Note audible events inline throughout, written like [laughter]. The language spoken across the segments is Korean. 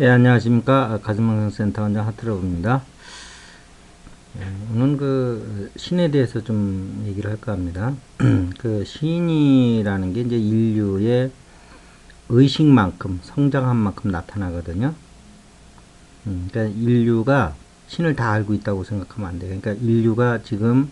예, 안녕하십니까. 가슴방송센터 원장 하트러브입니다. 예, 오늘 그 신에 대해서 좀 얘기를 할까 합니다. [clears throat] 그 신이라는 게 이제 인류의 의식만큼, 성장한 만큼 나타나거든요. 음, 그러니까 인류가 신을 다 알고 있다고 생각하면 안 돼요. 그러니까 인류가 지금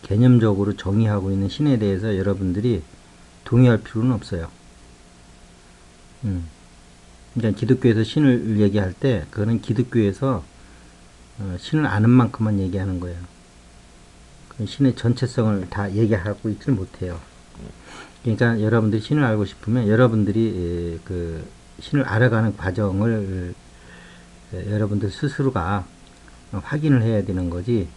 개념적으로 정의하고 있는 신에 대해서 여러분들이 동의할 필요는 없어요. 음. 그러니까 기독교에서 신을 얘기할 때 그거는 기독교에서 어, 신을 아는 만큼만 얘기하는 거예요. 그 신의 전체성을 다 얘기하고 있지 못해요. 그러니까 여러분들이 신을 알고 싶으면 여러분들이 에, 그 신을 알아가는 과정을 에, 여러분들 스스로가 확인을 해야 되는 거지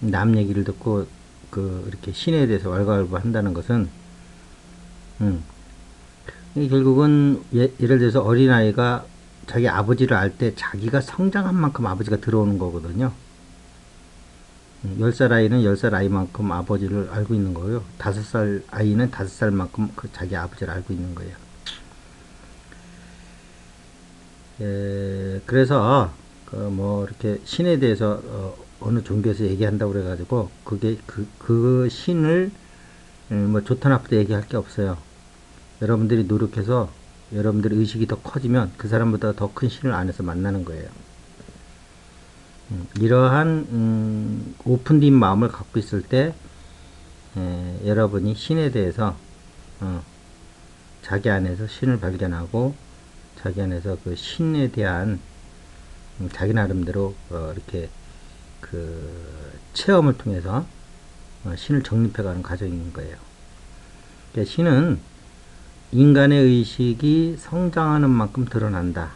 남 얘기를 듣고 그 이렇게 신에 대해서 왈가왈부 한다는 것은 음, 결국은 예, 예를 들어서 어린아이가 자기 아버지를 알 때 자기가 성장한 만큼 아버지가 들어오는 거거든요. 음, 10살 아이는 10살 아이만큼 아버지를 알고 있는 거고요. 5살 아이는 5살만큼 그 자기 아버지를 알고 있는 거예요. 예, 그래서 그 뭐 이렇게 신에 대해서 어, 어느 종교에서 얘기한다고 그래가지고 그게 그, 그 신을 음, 뭐 좋다 나쁘다 얘기할 게 없어요. 여러분들이 노력해서 여러분들의 의식이 더 커지면 그 사람보다 더 큰 신을 안에서 만나는 거예요. 음, 이러한 음, 오픈된 마음을 갖고 있을 때 에, 여러분이 신에 대해서 어, 자기 안에서 신을 발견하고 자기 안에서 그 신에 대한 음, 자기 나름대로 어, 이렇게 그 체험을 통해서 어, 신을 정립해가는 과정인 거예요. 그러니까 신은 인간의 의식이 성장하는 만큼 드러난다.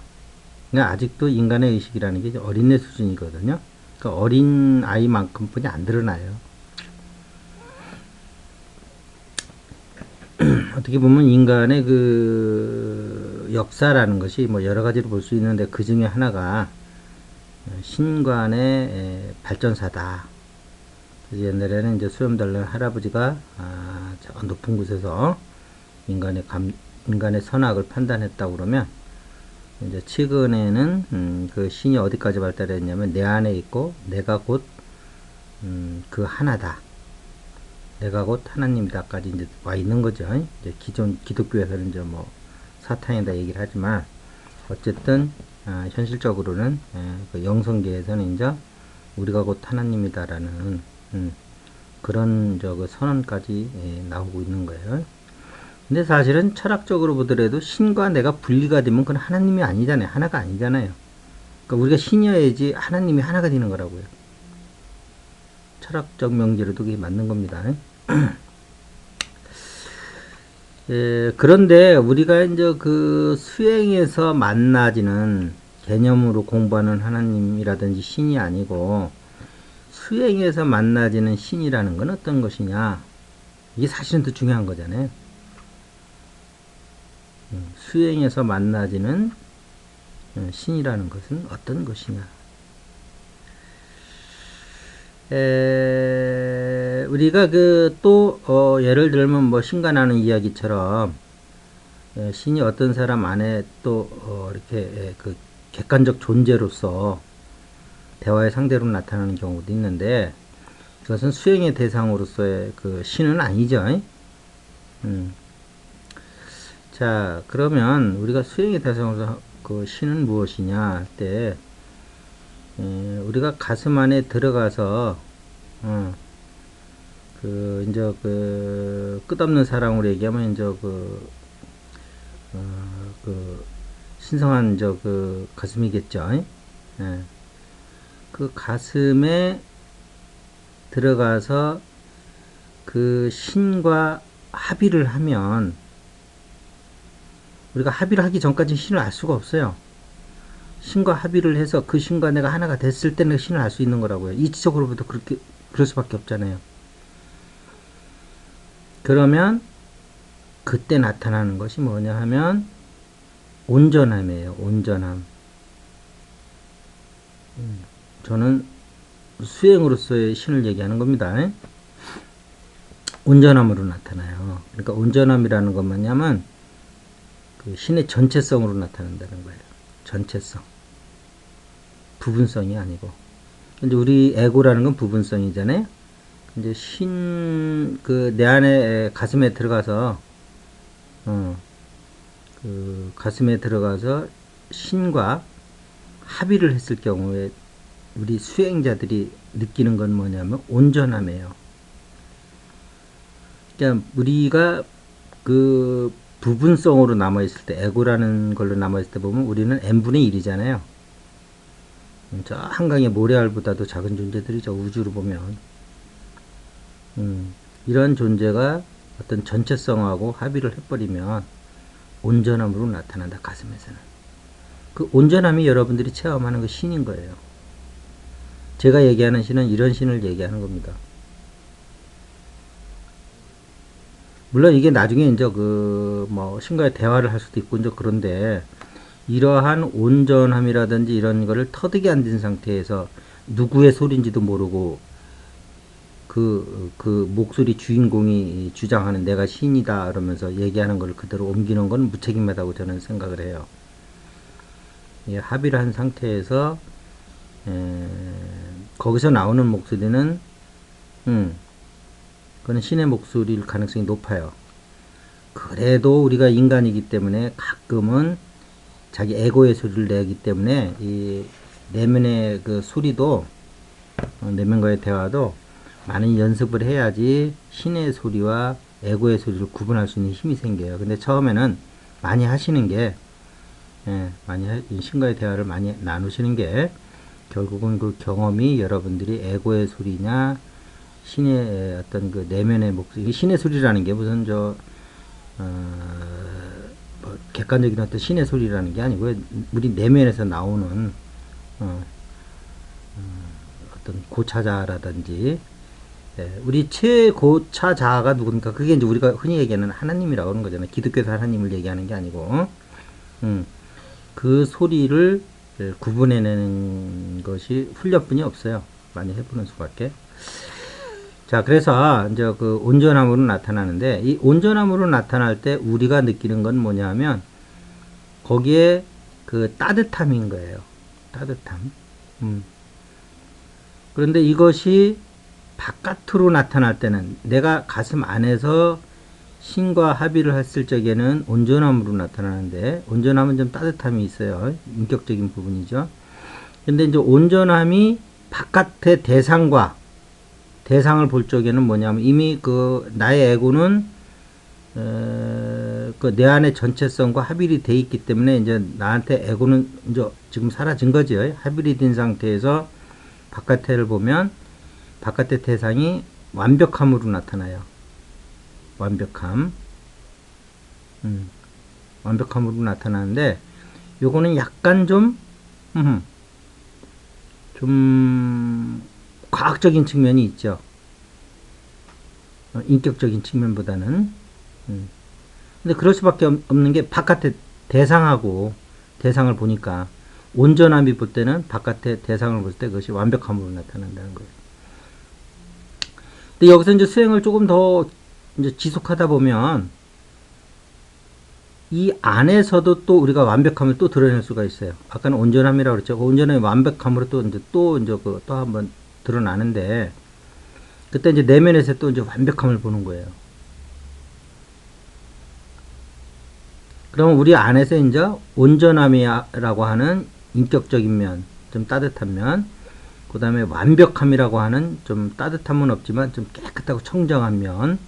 그러니까 아직도 인간의 의식이라는 게 어린애 수준이거든요. 그러니까 어린 아이만큼뿐이 안 드러나요. [clears throat] 어떻게 보면 인간의 그 역사라는 것이 뭐 여러 가지로 볼 수 있는데 그 중에 하나가 신관의 발전사다. 옛날에는 이제 수염 달는 할아버지가 아, 저 높은 곳에서 인간의 감, 인간의 선악을 판단했다고 그러면 이제 최근에는 음, 그 신이 어디까지 발달했냐면 내 안에 있고 내가 곧그 음, 그 하나다. 내가 곧 하나님이다까지 이제 와 있는 거죠. 이제 기존 기독교에서는 이제 뭐 사탄이다 얘기를 하지만 어쨌든 아, 현실적으로는 예, 그 영성계에서는 이제 우리가 곧 하나님이다라는 음, 그런 저그 선언까지 예, 나오고 있는 거예요. 근데 사실은 철학적으로 보더라도 신과 내가 분리가 되면 그건 하나님이 아니잖아요. 하나가 아니잖아요. 그러니까 우리가 신이어야지 하나님이 하나가 되는 거라고요. 철학적 명제로도 그게 맞는 겁니다. [clears throat] 예, 그런데 우리가 이제 그 수행에서 만나지는 개념으로 공부하는 하나님이라든지 신이 아니고 수행에서 만나지는 신이라는 건 어떤 것이냐? 이게 사실은 더 중요한 거잖아요. 음, 수행에서 만나지는 음, 신이라는 것은 어떤 것이냐? 에, 우리가 그 또 어, 예를 들면 뭐 신간하는 이야기처럼 에, 신이 어떤 사람 안에 또 어, 이렇게 에, 그 객관적 존재로서 대화의 상대로 나타나는 경우도 있는데 그것은 수행의 대상으로서의 그 신은 아니죠. 음. 자 그러면 우리가 수행의 대상으로서 그 신은 무엇이냐 할때 우리가 가슴 안에 들어가서 어, 그 이제 그 끝없는 사랑으로 얘기하면 이제 그, 어, 그 신성한 저 그 가슴이겠죠. 예. 그 가슴에 들어가서 그 신과 합의를 하면 우리가 합의를 하기 전까지 신을 알 수가 없어요. 신과 합의를 해서 그 신과 내가 하나가 됐을 때는 신을 알 수 있는 거라고요. 이치적으로부터 그렇게 그럴 수밖에 없잖아요. 그러면 그때 나타나는 것이 뭐냐 하면 온전함이에요. 온전함. 음, 저는 수행으로서의 신을 얘기하는 겁니다. 온전함으로 나타나요. 그러니까 온전함이라는 건 뭐냐면 그 신의 전체성으로 나타난다는 거예요. 전체성. 부분성이 아니고. 이제 우리 에고라는 건 부분성이잖아요. 이제 신, 그, 내 안에, 가슴에 들어가서, 어, 그, 가슴에 들어가서 신과 합의를 했을 경우에 우리 수행자들이 느끼는 건 뭐냐면 온전함이에요. 그러니까 우리가 그 부분성으로 남아있을 때, 에고라는 걸로 남아있을 때 보면 우리는 n분의 1이잖아요. 저 한강의 모래알보다도 작은 존재들이죠. 우주로 보면. 음, 이런 존재가 어떤 전체성하고 합의를 해버리면 온전함으로 나타난다. 가슴에서는. 그 온전함이 여러분들이 체험하는 그 신인 거예요. 제가 얘기하는 신은 이런 신을 얘기하는 겁니다. 물론 이게 나중에 이제 그 뭐 신과의 대화를 할 수도 있고 이제 그런데 이러한 온전함이라든지 이런 거를 터득이 안 된 상태에서 누구의 소리인지도 모르고 그, 그 목소리 주인공이 주장하는 내가 신이다 그러면서 얘기하는 걸 그대로 옮기는 건 무책임하다고 저는 생각을 해요. 예, 합의를 한 상태에서 에, 거기서 나오는 목소리는 음, 그는 신의 목소리일 가능성이 높아요. 그래도 우리가 인간이기 때문에 가끔은 자기 에고의 소리를 내기 때문에 이 내면의 그 소리도 어, 내면과의 대화도 많은 연습을 해야지 신의 소리와 에고의 소리를 구분할 수 있는 힘이 생겨요. 근데 처음에는 많이 하시는 게 예, 많이 하, 신과의 대화를 많이 나누시는 게 결국은 그 경험이 여러분들이 에고의 소리냐 신의 어떤 그 내면의 목소리 신의 소리라는 게 무슨 저 어, 뭐 객관적인 어떤 신의 소리라는 게 아니고요. 우리 내면에서 나오는 어, 어, 떤 고차자라든지 예, 우리 최고차자가 누굽니까? 그게 이제 우리가 흔히 얘기하는 하나님이라고 하는 거잖아요. 기독교에서 하나님을 얘기하는 게 아니고 음, 그 소리를 구분해내는 것이 훈련뿐이 없어요. 많이 해보는 수밖에. 자, 그래서 이제 그 온전함으로 나타나는데 이 온전함으로 나타날 때 우리가 느끼는 건 뭐냐 하면 거기에 그 따뜻함인 거예요. 따뜻함. 음. 그런데 이것이 바깥으로 나타날 때는 내가 가슴 안에서 신과 합의를 했을 적에는 온전함으로 나타나는데 온전함은 좀 따뜻함이 있어요. 인격적인 부분이죠. 근데 이제 온전함이 바깥의 대상과 대상을 볼 적에는 뭐냐면 이미 그 나의 에고는 그 내 안의 전체성과 합일이 돼 있기 때문에 이제 나한테 에고는 이제 지금 사라진 거죠. 합일이 된 상태에서 바깥에를 보면 바깥의 대상이 완벽함으로 나타나요. 완벽함. 음, 완벽함으로 나타나는데 요거는 약간 좀, 음, 좀 과학적인 측면이 있죠. 어, 인격적인 측면보다는. 음. 근데 그럴 수밖에 없는 게 바깥에 대상하고 대상을 보니까 온전함이 볼 때는 바깥에 대상을 볼 때 그것이 완벽함으로 나타난다는 거예요. 근데 여기서 이제 수행을 조금 더 이제 지속하다 보면 이 안에서도 또 우리가 완벽함을 또 드러낼 수가 있어요. 아까는 온전함이라고 그랬죠. 그 온전함의 완벽함으로 또 이제 또 이제 그 또 한번 드러나는데 그때 이제 내면에서 또 이제 완벽함을 보는 거예요. 그러면 우리 안에서 이제 온전함이라고 하는 인격적인 면, 좀 따뜻한 면, 그 다음에 완벽함이라고 하는 좀 따뜻함은 없지만 좀 깨끗하고 청정한 면,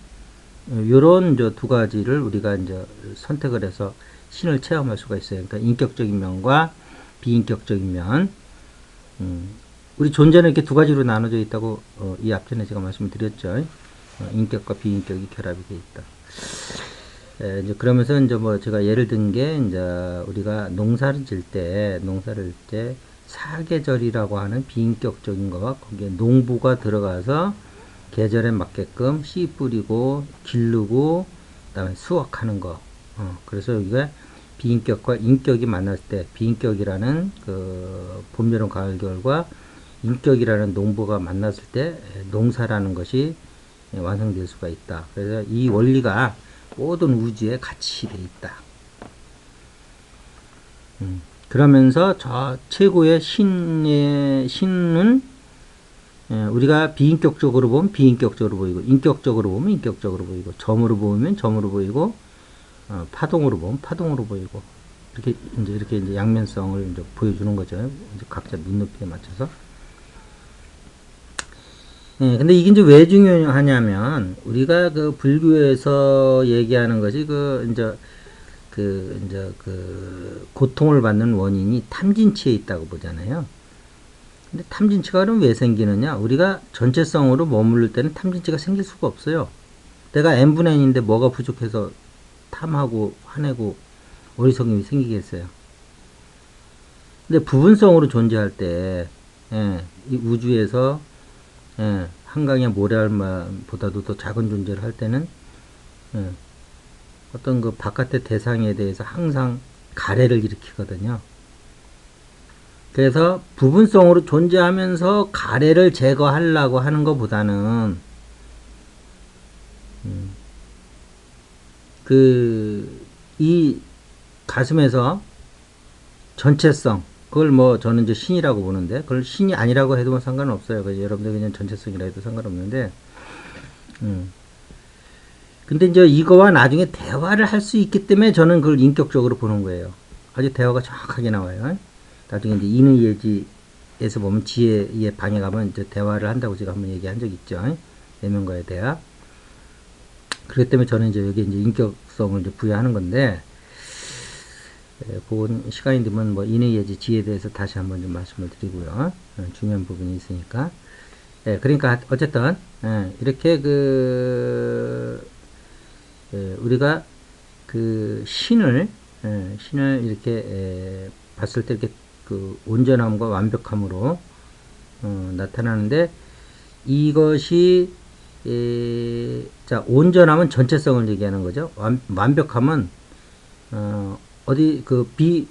요런 두 가지를 우리가 이제 선택을 해서 신을 체험할 수가 있어요. 그러니까 인격적인 면과 비인격적인 면, 음, 우리 존재는 이렇게 두 가지로 나눠져 있다고 어, 이 앞전에 제가 말씀드렸죠. 어, 인격과 비인격이 결합이 되어 있다. 에, 이제 그러면서 이제 뭐 제가 예를 든 게 이제 우리가 농사를 질 때 농사를 때 사계절이라고 하는 비인격적인 거와 거기에 농부가 들어가서 계절에 맞게끔 씨 뿌리고 기르고 그다음에 수확하는 거. 어, 그래서 여기가 비인격과 인격이 만났을 때 비인격이라는 그 봄, 여름, 가을, 겨울과 인격이라는 농부가 만났을 때 농사라는 것이 완성될 수가 있다. 그래서 이 원리가 모든 우주에 같이 돼 있다. 음, 그러면서 저 최고의 신의 신은 예, 우리가 비인격적으로 보면 비인격적으로 보이고 인격적으로 보면 인격적으로 보이고 점으로 보면 점으로 보이고 어, 파동으로 보면 파동으로 보이고 이렇게 이제 이렇게 이제 양면성을 이제 보여주는 거죠. 각자 눈높이에 맞춰서. 예, 근데 이게 이제 왜 중요하냐면 우리가 그 불교에서 얘기하는 것이 그 이제 그 이제 그 고통을 받는 원인이 탐진치에 있다고 보잖아요. 근데 탐진치가 그럼 왜 생기느냐? 우리가 전체성으로 머무를 때는 탐진치가 생길 수가 없어요. 내가 n분의 n인데 뭐가 부족해서 탐하고 화내고 어리석음이 생기겠어요. 근데 부분성으로 존재할 때, 예, 이 우주에서 예, 한강의 모래알보다도 더 작은 존재를 할 때는 예, 어떤 그 바깥의 대상에 대해서 항상 가래를 일으키거든요. 그래서 부분성으로 존재하면서 가래를 제거하려고 하는 것보다는 음, 그이 가슴에서 전체성 그걸 뭐 저는 이제 신이라고 보는데 그걸 신이 아니라고 해도 뭐 상관은 없어요. 그래서 여러분들 그냥 전체성이라 해도 상관없는데 음. 근데 이제 이거와 나중에 대화를 할 수 있기 때문에 저는 그걸 인격적으로 보는 거예요. 아주 대화가 정확하게 나와요. 나중에 이제 인의 예지에서 보면 지혜의 방에 가면 이제 대화를 한다고 제가 한번 얘기한 적 있죠. 내면과의 대화. 그렇기 때문에 저는 이제 여기 이제 인격성을 이제 부여하는 건데, 예, 그건 시간이 되면 뭐 인의 예지 지혜에 대해서 다시 한번 좀 말씀을 드리고요. 어, 중요한 부분이 있으니까. 예, 그러니까 어쨌든 예, 이렇게 그 예, 우리가 그 신을 예, 신을 이렇게 예, 봤을 때 이렇게 그 온전함과 완벽함으로 어, 나타나는데 이것이 에, 자 온전함은 전체성을 얘기하는 거죠. 완, 완벽함은 어, 어디 그 비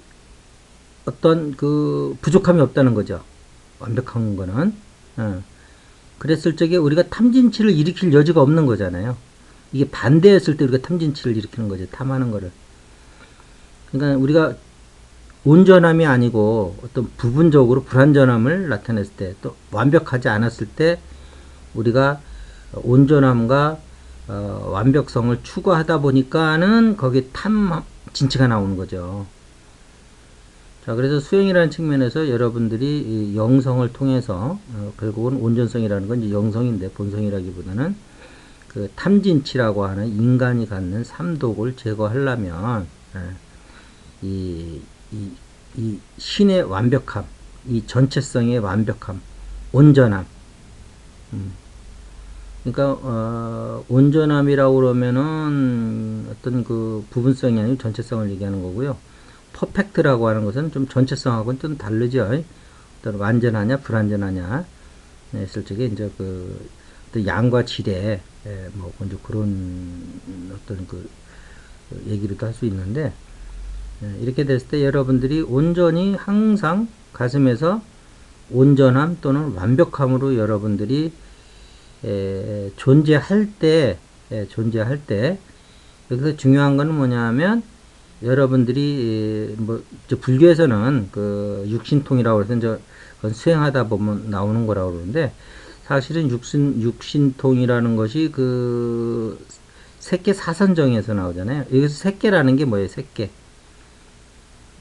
어떤 그 부족함이 없다는 거죠. 완벽한 거는 어. 그랬을 적에 우리가 탐진치를 일으킬 여지가 없는 거잖아요. 이게 반대였을 때 우리가 탐진치를 일으키는 거죠. 탐하는 거를. 그러니까 우리가 온전함이 아니고 어떤 부분적으로 불완전함을 나타냈을 때 또 완벽하지 않았을 때 우리가 온전함과 어, 완벽성을 추구하다 보니까는 거기 탐 진치가 나오는 거죠. 자, 그래서 수행이라는 측면에서 여러분들이 영성을 통해서 어, 결국은 온전성이라는 건 이제 영성인데 본성이라기보다는 그 탐진치라고 하는 인간이 갖는 삼독을 제거하려면 예, 이, 이, 이 신의 완벽함, 이 전체성의 완벽함, 온전함. 음. 그러니까 어, 온전함이라고 그러면은 어떤 그 부분성이 아니고 전체성을 얘기하는 거고요. 퍼펙트라고 하는 것은 좀 전체성하고는 좀 다르죠. 어떤 완전하냐, 불완전하냐 했을 적에 이제 그 양과 질의 예, 뭐 먼저 그런 어떤 그 얘기를도 할 수 있는데 예, 이렇게 됐을 때 여러분들이 온전히 항상 가슴에서 온전함 또는 완벽함으로 여러분들이 에, 존재할 때 에, 존재할 때 여기서 중요한 거는 뭐냐면 여러분들이 뭐 불교에서는 그 육신통이라고 해서 이제 그건 수행하다 보면 나오는 거라고 그러는데 사실은 육신 육신통이라는 것이 그 색계 사선정에서 나오잖아요. 여기서 색계라는 게 뭐예요? 색계.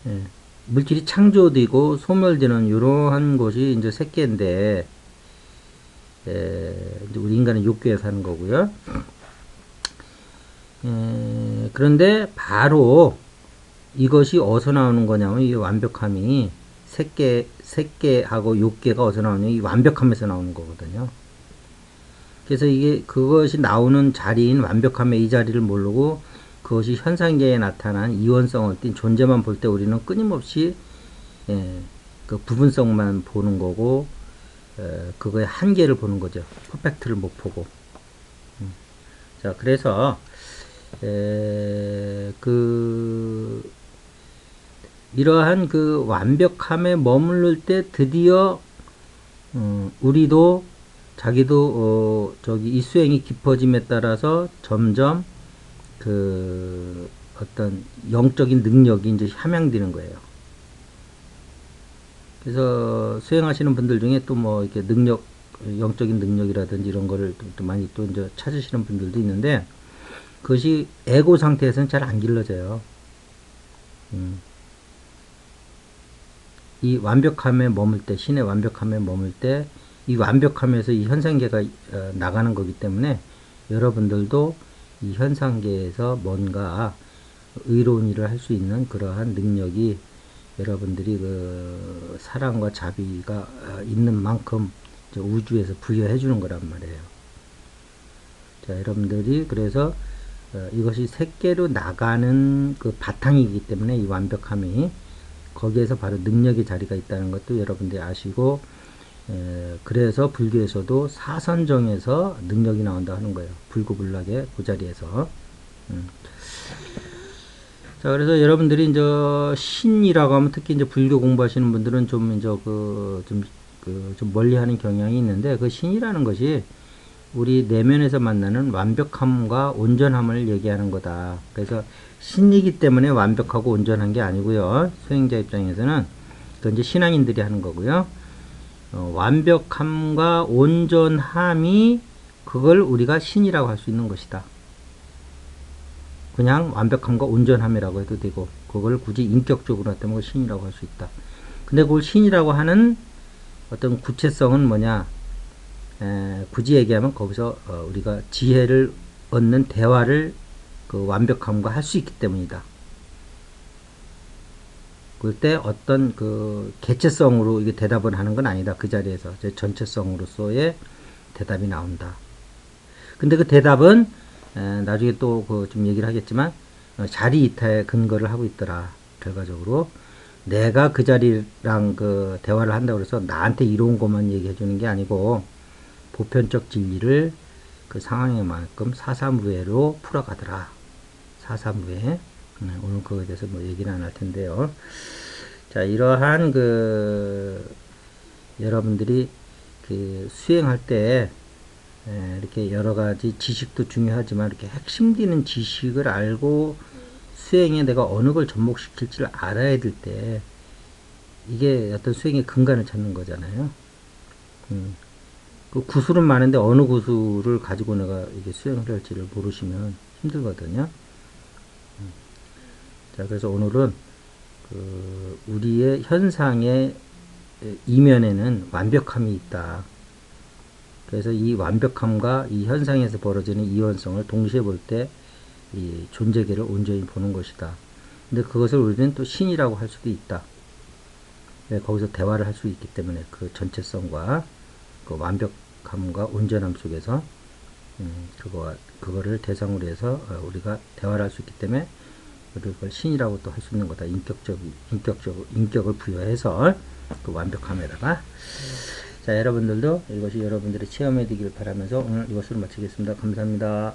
예. 물질이 창조되고 소멸되는 이러한 것이 이제 색계인데 예, 이제 우리 인간은 육교에 사는 거고요. 예, 그런데 바로 이것이 어디서 나오는 거냐면 이 완벽함이 색계 색계하고 육계가 어디서 나오냐 이 완벽함에서 나오는 거거든요. 그래서 이게 그것이 나오는 자리인 완벽함의 이 자리를 모르고 그것이 현상계에 나타난 이원성을 띈 존재만 볼 때 우리는 끊임없이 예, 그 부분성만 보는 거고 에, 그거의 한계를 보는 거죠. 퍼펙트를 못 보고. 음. 자, 그래서 에, 그 이러한 그 완벽함에 머무를 때 드디어 음, 우리도 자기도 어, 저기 이 수행이 깊어짐에 따라서 점점 그 어떤 영적인 능력이 이제 함양되는 거예요. 그래서 수행하시는 분들 중에 또 뭐 이렇게 능력, 영적인 능력이라든지 이런 거를 또, 또 많이 또 이제 찾으시는 분들도 있는데 그것이 에고 상태에서는 잘 안 길러져요. 음. 이 완벽함에 머물 때, 신의 완벽함에 머물 때, 이 완벽함에서 이 현상계가 어, 나가는 거기 때문에 여러분들도 이 현상계에서 뭔가 의로운 일을 할 수 있는 그러한 능력이 여러분들이 그 사랑과 자비가 어, 있는 만큼 우주에서 부여해 주는 거란 말이에요. 자, 여러분들이 그래서 어, 이것이 새끼로 나가는 그 바탕이기 때문에 이 완벽함이 거기에서 바로 능력의 자리가 있다는 것도 여러분들이 아시고 에, 그래서 불교에서도 사선정에서 능력이 나온다 하는 거예요. 불구불락의 그 자리에서. 음. 자, 그래서 여러분들이 이제 신이라고 하면 특히 이제 불교 공부하시는 분들은 좀 이제 그, 좀, 그, 좀 멀리 하는 경향이 있는데 그 신이라는 것이 우리 내면에서 만나는 완벽함과 온전함을 얘기하는 거다. 그래서 신이기 때문에 완벽하고 온전한 게 아니고요. 수행자 입장에서는 그건 이제 신앙인들이 하는 거고요. 어, 완벽함과 온전함이 그걸 우리가 신이라고 할 수 있는 것이다. 그냥 완벽함과 온전함이라고 해도 되고 그걸 굳이 인격적으로 했다면 신이라고 할 수 있다. 근데 그걸 신이라고 하는 어떤 구체성은 뭐냐? 에, 굳이 얘기하면 거기서 어, 우리가 지혜를 얻는 대화를 그 완벽함과 할 수 있기 때문이다. 그때 어떤 그 개체성으로 이게 대답을 하는 건 아니다. 그 자리에서 전체성으로서의 대답이 나온다. 근데 그 대답은 에, 나중에 또그좀 얘기를 하겠지만 어, 자리 이탈에 근거를 하고 있더라. 결과적으로 내가 그 자리랑 그 대화를 한다고 해서 나한테 이로운 것만 얘기해 주는 게 아니고 보편적 진리를 그 상황에 만큼 사사무예로 풀어가더라. 사사무예. 네, 오늘 그거에 대해서 뭐 얘기는 안 할 텐데요. 자, 이러한 그 여러분들이 그 수행할 때 예, 이렇게 여러 가지 지식도 중요하지만 이렇게 핵심되는 지식을 알고 수행에 내가 어느 걸 접목시킬지를 알아야 될 때 이게 어떤 수행의 근간을 찾는 거잖아요. 음. 그 구술은 많은데 어느 구술을 가지고 내가 이게 수행을 할지를 모르시면 힘들거든요. 음. 자, 그래서 오늘은 그 우리의 현상의 이면에는 완벽함이 있다. 그래서 이 완벽함과 이 현상에서 벌어지는 이원성을 동시에 볼 때 이 존재계를 온전히 보는 것이다. 근데 그것을 우리는 또 신이라고 할 수도 있다. 네, 거기서 대화를 할 수 있기 때문에 그 전체성과 그 완벽함과 온전함 속에서 음, 그거 그거를 대상으로 해서 어, 우리가 대화를 할 수 있기 때문에 그걸 신이라고 또 할 수 있는 거다. 인격적 인격적 인격을 부여해서 그 완벽함에다가. 자, 여러분들도 이것이 여러분들이 체험해 되기를 바라면서 오늘 이것으로 마치겠습니다. 감사합니다.